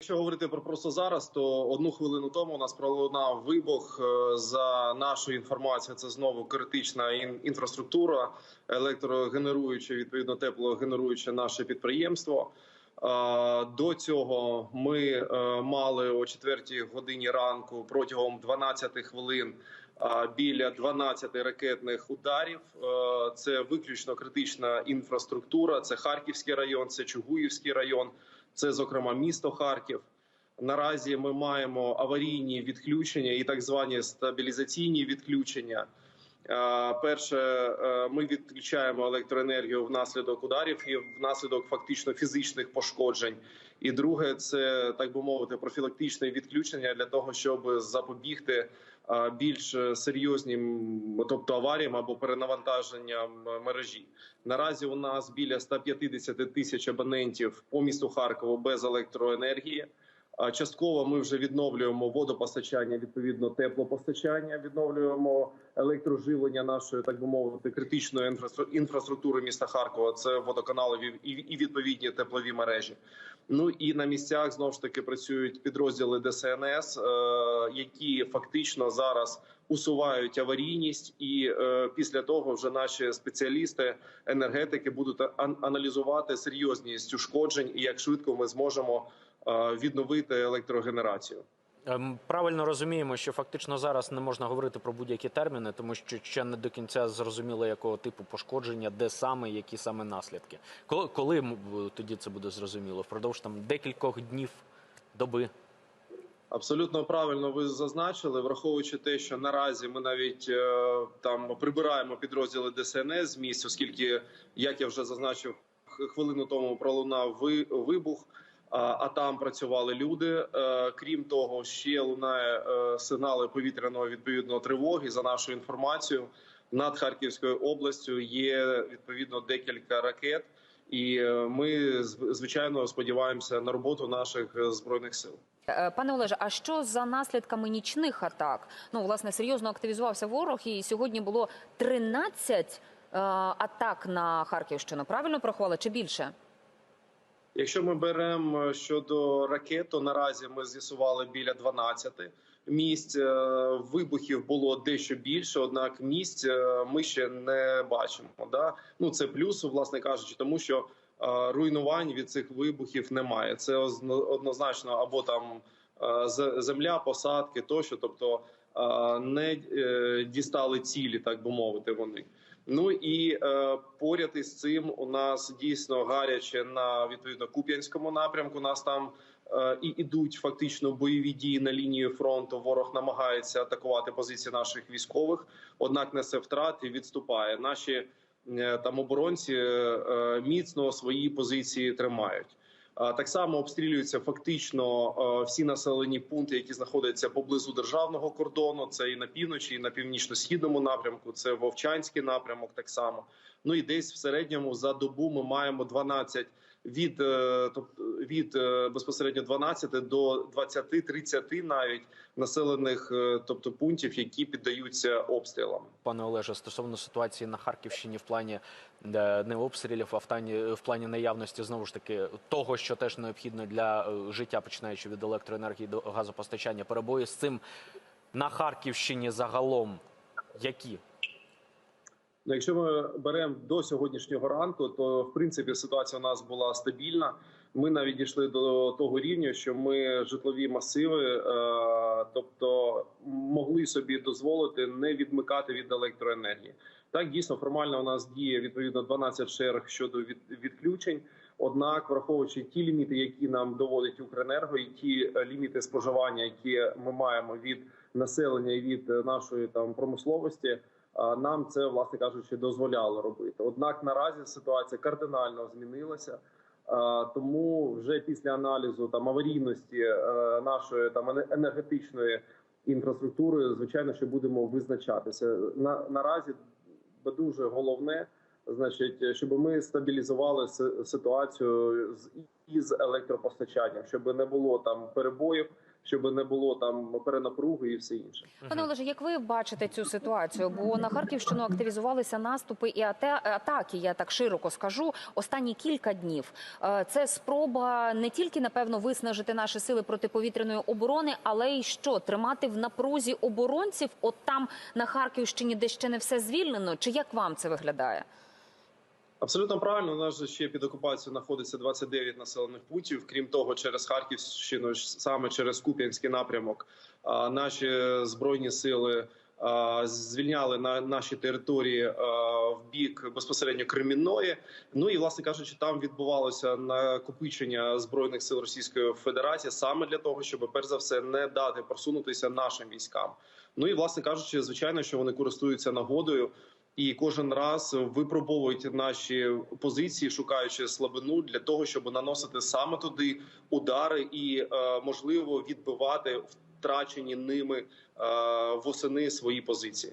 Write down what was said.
Якщо говорити про просто зараз, то одну хвилину тому у нас пролунав вибух. Е, За нашою інформацією, це знову критична інфраструктура, електрогенеруюче, відповідно теплогенеруюче наше підприємство. Е, До цього ми е, мали о 4 годині ранку протягом 12 хвилин біля 12 ракетних ударів. Це виключно критична інфраструктура. Це Харківський район, це Чугуївський район. Це, зокрема, місто Харків. Наразі ми маємо аварійні відключення і так звані стабілізаційні відключення. Е, Перше, е, ми відключаємо електроенергію внаслідок ударів і внаслідок фактично фізичних пошкоджень. І друге, це так би мовити, профілактичне відключення для того, щоб запобігти більш серйознім, тобто аваріям або перенавантаженням мережі. Наразі у нас біля 150 тисяч абонентів по місту Харкову без електроенергії. Частково ми вже відновлюємо водопостачання, відповідно теплопостачання, відновлюємо електроживлення нашої, так би мовити, критичної інфраструк- інфраструктури міста Харкова. Це водоканали і відповідні теплові мережі. Ну і на місцях знову ж таки працюють підрозділи ДСНС, е, які фактично зараз усувають аварійність, і е, після того вже наші спеціалісти енергетики будуть аналізувати серйозність ушкоджень і як швидко ми зможемо відновити електрогенерацію. Ем, Правильно розуміємо, що фактично зараз не можна говорити про будь-які терміни, тому що ще не до кінця зрозуміло, якого типу пошкодження, де саме, які саме наслідки. Коли, коли тоді це буде зрозуміло? Впродовж там декількох днів, доби. Абсолютно правильно ви зазначили, враховуючи те, що наразі ми навіть е, там прибираємо підрозділи ДСНС з місць, оскільки, як я вже зазначив, хвилину тому пролунав вибух. А, там працювали люди. Е, Крім того, ще лунає е, сигнали повітряного відповідно тривоги. За нашою інформацією, над Харківською областю є відповідно декілька ракет, і е, ми звичайно сподіваємося на роботу наших збройних сил. Пане Олеже, а що за наслідками нічних атак? Ну, власне, серйозно активізувався ворог, і сьогодні було 13 е, атак на Харківщину. Правильно порахували чи більше? Якщо ми беремо щодо ракет, то наразі ми з'ясували біля 12 місць. Е, Вибухів було дещо більше, однак місць е, ми ще не бачимо. Да? Ну це плюс, власне кажучи, тому що е, руйнувань від цих вибухів немає. Це озна- однозначно або там е, земля, посадки тощо, тобто е, не е, дістали цілі, так би мовити, вони. Ну і е, поряд із цим у нас дійсно гаряче на відповідно Куп'янському напрямку. У нас там е, і ідуть фактично бойові дії на лінії фронту. Ворог намагається атакувати позиції наших військових, однак несе втрати, відступає. Наші е, там оборонці е, міцно свої позиції тримають. Так само обстрілюються фактично всі населені пункти, які знаходяться поблизу державного кордону. Це і на півночі, і на північно-східному напрямку. Це Вовчанський напрямок. Так само. Ну і десь в середньому за добу ми маємо 12 від, тобто від е, безпосередньо 12 до 20-30 навіть населених, е, тобто пунктів, які піддаються обстрілам. Пане Олеже, стосовно ситуації на Харківщині в плані е, не обстрілів, а в плані, в плані наявності знову ж таки того, що теж необхідно для життя, починаючи від електроенергії до газопостачання, перебої з цим на Харківщині загалом які? Якщо ми беремо до сьогоднішнього ранку, то в принципі ситуація у нас була стабільна. Ми навіть дійшли до того рівня, що ми житлові масиви, е, тобто могли собі дозволити не відмикати від електроенергії. Так дійсно формально у нас діє відповідно 12 черг щодо від, відключень. Однак, враховуючи ті ліміти, які нам доводить Укренерго, і ті е, ліміти споживання, які ми маємо від населення і від е, нашої там промисловості. Нам це, власне кажучи, дозволяло робити. Однак наразі ситуація кардинально змінилася. Тому вже після аналізу там аварійності е, нашої там енергетичної інфраструктури, звичайно, що будемо визначатися. На наразі дуже головне, значить, щоб ми стабілізували ситуацію з із електропостачанням, щоб не було там перебоїв, щоб не було там перенапруги і все інше. Пане Олеже, як ви бачите цю ситуацію? Бо на Харківщину активізувалися наступи і атаки. Я так широко скажу. Останні кілька днів Е, це спроба не тільки напевно виснажити наші сили протиповітряної оборони, але й що тримати в напрузі оборонців, от там на Харківщині, де ще не все звільнено. Чи як вам це виглядає? Абсолютно правильно. У нас же ще під окупацією знаходиться 29 населених пунктів. Крім того, через Харківщину саме через Куп'янський напрямок наші збройні сили звільняли на наші території в бік безпосередньо Кремінної. Ну і власне кажучи, там відбувалося накопичення збройних сил Російської Федерації саме для того, щоб перш за все не дати просунутися нашим військам. Ну і власне кажучи, звичайно, що вони користуються нагодою і кожен раз випробовують наші позиції, шукаючи слабину для того, щоб наносити саме туди удари і е, можливо відбивати втрачені ними е, восени свої позиції.